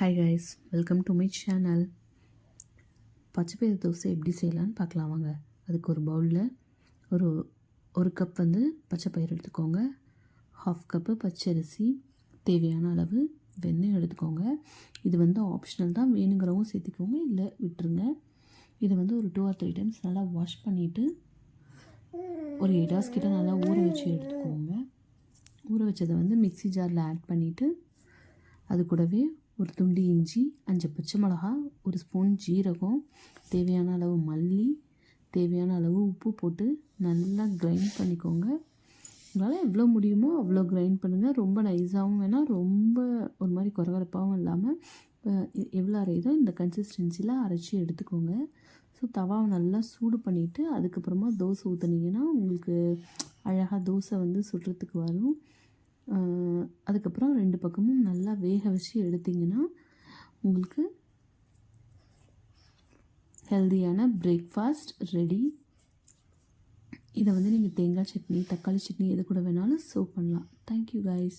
Hi guys welcome to my channel பச்சைப்பயிறு தோசை எப்படி செய்யலான்னு பார்க்கலாம் வாங்க. அதுக்கு ஒரு பவுலில் ஒரு ஒரு கப் வந்து பச்சைப்பயிறு எடுத்துக்கோங்க. ஹாஃப் கப்பு பச்சரிசி தேவையான அளவு வெண்ணெய் எடுத்துக்கோங்க. இது வந்து ஆப்ஷனல் தான் வேணுங்கிறவங்க சேர்த்துக்கோங்க இல்லை விட்டுருங்க. இதை வந்து ஒரு டூ ஆர் த்ரீ டைம்ஸ் நல்லா வாஷ் பண்ணிவிட்டு ஒரு எயிட் ஹவர்ஸ் கிட்ட நல்லா ஊற வச்சு எடுத்துக்கோங்க. ஊற வச்சதை வந்து மிக்ஸி ஜாரில் ஆட் பண்ணிவிட்டு அது கூடவே ஒரு துண்டு இஞ்சி அஞ்சு பச்சை மிளகா ஒரு ஸ்பூன் ஜீரகம் தேவையான அளவு மல்லி தேவையான அளவு உப்பு போட்டு நல்லா கிரைண்ட் பண்ணிக்கோங்க. உங்களால் எவ்வளோ முடியுமோ அவ்வளோ கிரைண்ட் பண்ணுங்கள் ரொம்ப நைஸாகவும் வேணாம் ரொம்ப ஒரு மாதிரி குறகுறப்பாகவும் இல்லாமல் எவ்வளோ அரையுதோ இந்த கன்சிஸ்டன்சியில் அரைச்சி எடுத்துக்கோங்க. ஸோ தவாவை நல்லா சூடு பண்ணிவிட்டு அதுக்கப்புறமா தோசை ஊற்றுனீங்கன்னா உங்களுக்கு அழகாக தோசை வந்து சுடுறதுக்கு வரும். அதுக்கப்புறம் ரெண்டு பக்கமும் நல்லா வேக வச்சு எடுத்தீங்கன்னா உங்களுக்கு ஹெல்தியான பிரேக்ஃபாஸ்ட் ரெடி இதை வந்து நீங்கள் தேங்காய் சட்னி தக்காளி சட்னி எது கூட வேணாலும் சர்வ் பண்ணலாம். Thank you guys